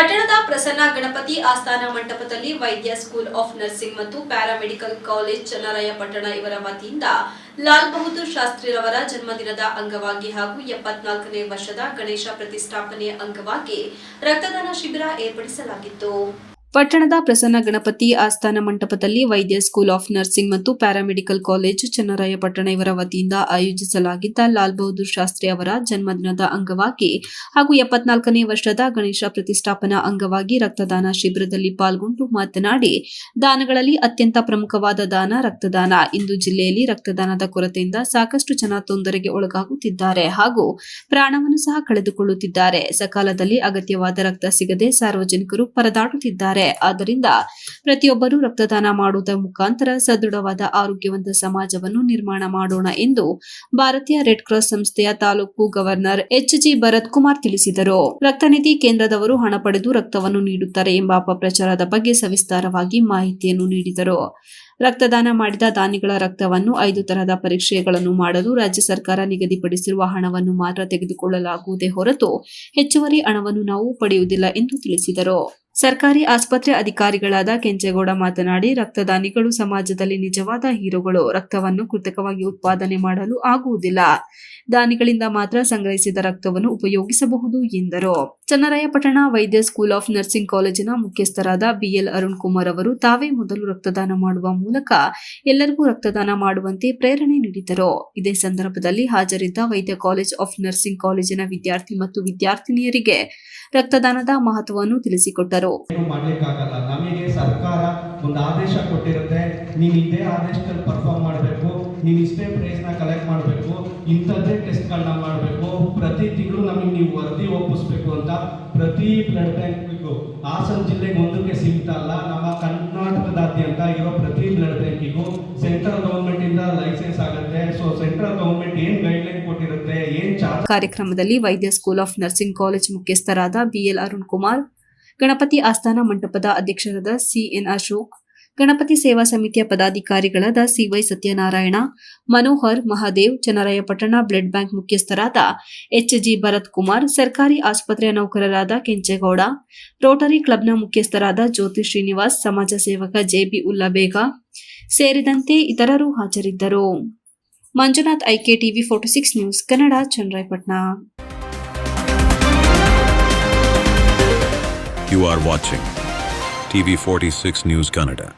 ಪಟ್ಟಣದ ಪ್ರಸನ್ನ ಗಣಪತಿ ಆಸ್ಥಾನ ಮಂಟಪದಲ್ಲಿ ವೈದ್ಯ ಸ್ಕೂಲ್ ಆಫ್ ನರ್ಸಿಂಗ್ ಮತ್ತು ಪ್ಯಾರಾಮೆಡಿಕಲ್ ಕಾಲೇಜ್ ಚನ್ನರಾಯಪಟ್ಟಣ ಇವರ ವತಿಯಿಂದ ಲಾಲ್ ಬಹದ್ದೂರ್ ಶಾಸ್ತ್ರಿರವರ ಜನ್ಮದಿನದ ಅಂಗವಾಗಿ ಹಾಗೂ ಎಪ್ಪತ್ನಾಲ್ಕನೇ ವರ್ಷದ ಗಣೇಶ ಪ್ರತಿಷ್ಠಾಪನೆಯ ಅಂಗವಾಗಿ ರಕ್ತದಾನ ಶಿಬಿರ ಏರ್ಪಡಿಸಲಾಗಿತ್ತು. ಪಟ್ಟಣದ ಪ್ರಸನ್ನ ಗಣಪತಿ ಆಸ್ಥಾನ ಮಂಟಪದಲ್ಲಿ ವೈದ್ಯ, ಸ್ಕೂಲ್ ಆಫ್ ನರ್ಸಿಂಗ್ ಮತ್ತು ಪ್ಯಾರಾಮೆಡಿಕಲ್ ಕಾಲೇಜು ಚನ್ನರಾಯಪಟ್ಟಣ ಇವರ ವತಿಯಿಂದ ಆಯೋಜಿಸಲಾಗಿದ್ದ ಲಾಲ್ ಬಹದ್ದೂರ್ ಶಾಸ್ತ್ರಿ ಅವರ ಜನ್ಮದಿನದ ಅಂಗವಾಗಿ ಹಾಗೂ ಎಪ್ಪತ್ನಾಲ್ಕನೇ ವರ್ಷದ ಗಣೇಶ ಪ್ರತಿಷ್ಠಾಪನಾ ಅಂಗವಾಗಿ ರಕ್ತದಾನ ಶಿಬಿರದಲ್ಲಿ ಪಾಲ್ಗೊಂಡು ಮಾತನಾಡಿ, ದಾನಗಳಲ್ಲಿ ಅತ್ಯಂತ ಪ್ರಮುಖವಾದ ದಾನ ರಕ್ತದಾನ. ಇಂದು ಜಿಲ್ಲೆಯಲ್ಲಿ ರಕ್ತದಾನದ ಕೊರತೆಯಿಂದ ಸಾಕಷ್ಟು ಜನ ತೊಂದರೆಗೆ ಒಳಗಾಗುತ್ತಿದ್ದಾರೆ ಹಾಗೂ ಪ್ರಾಣವನ್ನು ಸಹ ಕಳೆದುಕೊಳ್ಳುತ್ತಿದ್ದಾರೆ. ಸಕಾಲದಲ್ಲಿ ಅಗತ್ಯವಾದ ರಕ್ತ ಸಿಗದೆ ಸಾರ್ವಜನಿಕರು ಪರದಾಡುತ್ತಿದ್ದಾರೆ. ಆದ್ದರಿಂದ ಪ್ರತಿಯೊಬ್ಬರೂ ರಕ್ತದಾನ ಮಾಡುವುದರ ಮುಖಾಂತರ ಸದೃಢವಾದ ಆರೋಗ್ಯವಂತ ಸಮಾಜವನ್ನು ನಿರ್ಮಾಣ ಮಾಡೋಣ ಎಂದು ಭಾರತೀಯ ರೆಡ್ ಕ್ರಾಸ್ ಸಂಸ್ಥೆಯ taluk governor H G Bharath Kumar ತಿಳಿಸಿದರು ರಕ್ತನಿಧಿ ಕೇಂದ್ರದವರು ಹಣ ಪಡೆದು ರಕ್ತವನ್ನು ನೀಡುತ್ತಾರೆ ಎಂಬ ಅಪಪ್ರಚಾರದ ಬಗ್ಗೆ ಸವಿಸ್ತಾರವಾಗಿ ಮಾಹಿತಿಯನ್ನು ನೀಡಿದರು. ರಕ್ತದಾನ ಮಾಡಿದ ದಾನಿಗಳ ರಕ್ತವನ್ನು ಐದು ತರಹದ ಪರೀಕ್ಷೆಗಳನ್ನು ಮಾಡಲು ರಾಜ್ಯ ಸರ್ಕಾರ ನಿಗದಿಪಡಿಸಿರುವ ಹಣವನ್ನು ಮಾತ್ರ ತೆಗೆದುಕೊಳ್ಳಲಾಗುವುದೇ ಹೊರತು ಹೆಚ್ಚುವರಿ ಹಣವನ್ನು ನಾವು ಪಡೆಯುವುದಿಲ್ಲ ಎಂದು ತಿಳಿಸಿದರು. ಸರ್ಕಾರಿ ಆಸ್ಪತ್ರೆ ಅಧಿಕಾರಿಗಳಾದ ಕೆಂಚೇಗೌಡ ಮಾತನಾಡಿ, ರಕ್ತದಾನಿಗಳು ಸಮಾಜದಲ್ಲಿ ನಿಜವಾದ ಹೀರೋಗಳು. ರಕ್ತವನ್ನು ಕೃತಕವಾಗಿ ಉತ್ಪಾದನೆ ಮಾಡಲು ಆಗುವುದಿಲ್ಲ. ದಾನಿಗಳಿಂದ ಮಾತ್ರ ಸಂಗ್ರಹಿಸಿದ ರಕ್ತವನ್ನು ಉಪಯೋಗಿಸಬಹುದು ಎಂದರು. ಚನ್ನರಾಯಪಟ್ಟಣ ವೈದ್ಯ ಸ್ಕೂಲ್ ಆಫ್ ನರ್ಸಿಂಗ್ ಕಾಲೇಜಿನ ಮುಖ್ಯಸ್ಥರಾದ ಬಿಎಲ್ ಅರುಣ್ ಕುಮಾರ್ ಅವರು ತಾವೇ ಮೊದಲು ರಕ್ತದಾನ ಮಾಡುವ ಮೂಲಕ ಎಲ್ಲರಿಗೂ ರಕ್ತದಾನ ಮಾಡುವಂತೆ ಪ್ರೇರಣೆ ನೀಡಿದರು. ಇದೇ ಸಂದರ್ಭದಲ್ಲಿ ಹಾಜರಿದ್ದ ವೈದ್ಯ ಕಾಲೇಜ್ ಆಫ್ ನರ್ಸಿಂಗ್ ಕಾಲೇಜಿನ ವಿದ್ಯಾರ್ಥಿ ಮತ್ತು ವಿದ್ಯಾರ್ಥಿನಿಯರಿಗೆ ರಕ್ತದಾನದ ಮಹತ್ವವನ್ನು ತಿಳಿಸಿಕೊಟ್ಟರು. ಸರ್ಕಾರ ಒಂದು ಆದೇಶ ಕೊಟ್ಟಿರುತ್ತೆ. ನೀವು ಇದೇ ಆದೇಶದಲ್ಲಿ ಪರ್ಫಾರ್ಮ್ ಮಾಡಬೇಕು. ನೀವು ಇಷ್ಟೇ ಪ್ರೈಸ್ನ ಕಲೆಕ್ಟ್ ಮಾಡಬೇಕು. ಇಂಥದ್ದೇ ಟೆಸ್ಟ್ಗಳನ್ನ ಮಾಡಬೇಕು. ಪ್ರತಿ ತಿಂಗಳು ನಮಗೆ ನೀವು ವರದಿ ಒಪ್ಪಿಸ್ಬೇಕು ಅಂತ ಪ್ರತಿ ಬ್ಲಡ್ ಬ್ಯಾಂಕಿಗೂ ಹಾಸನ ಜಿಲ್ಲೆಗೆ ಒಂದಕ್ಕೆ ಸೀಮಿತ ಅಲ್ಲ, ನಮ್ಮ ಕರ್ನಾಟಕದಾದ್ಯಂತ ಇರೋ ಪ್ರತಿ ಬ್ಲಡ್ ಬ್ಯಾಂಕಿಗೂ ಸೆಂಟ್ರಲ್ ಗೌರ್ಮೆಂಟ್ ಇಂದ ಲೈಸೆನ್ಸ್ ಆಗುತ್ತೆ. ಸೊ ಸೆಂಟ್ರಲ್ ಗೌರ್ಮೆಂಟ್ ಏನ್ ಗೈಡ್ಲೈನ್ ಕೊಟ್ಟಿರುತ್ತೆ, ಏನ್ ಚಾರ್ಜ್ ಕಾರ್ಯಕ್ರಮದಲ್ಲಿ Vaidya school of nursing college ಮುಖ್ಯಸ್ಥರಾದ ಬಿಎಲ್ ಅರುಣ್ ಕುಮಾರ್ ಗಣಪತಿ ಆಸ್ಥಾನ ಮಂಟಪದ ಅಧ್ಯಕ್ಷರಾದ ಸಿಎನ್ ಅಶೋಕ್ ಗಣಪತಿ ಸೇವಾ ಸಮಿತಿಯ ಪದಾಧಿಕಾರಿಗಳಾದ CY Satyanarayana, Manohar, Mahadev Channarayapatna blood bank ಮುಖ್ಯಸ್ಥರಾದ ಎಚ್ ಜಿ ಭರತ್ ಕುಮಾರ್, ಸರ್ಕಾರಿ ಆಸ್ಪತ್ರೆಯ ನೌಕರರಾದ ಕೆಂಚೇಗೌಡ, ರೋಟರಿ ಕ್ಲಬ್ನ ಮುಖ್ಯಸ್ಥರಾದ ಜ್ಯೋತಿ ಶ್ರೀನಿವಾಸ್, ಸಮಾಜ ಸೇವಕ ಜೆಬಿ ಉಲ್ಲಾ ಬೇಗ ಸೇರಿದಂತೆ ಇತರರು ಹಾಜರಿದ್ದರು. Manjunath IK TV forty six news Kannada, Channarayapatna. You are watching TV46 News Kannada.